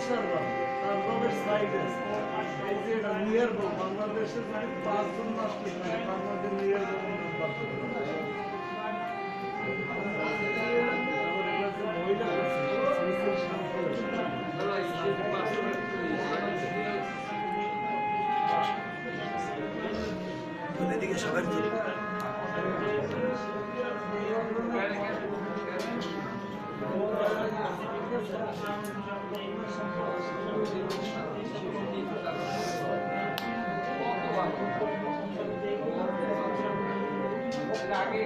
Kuşlar var. Kavgalar saygı. বাংলাদেশের পাঁচজন master Bangladesh near এদিকে সবার আগে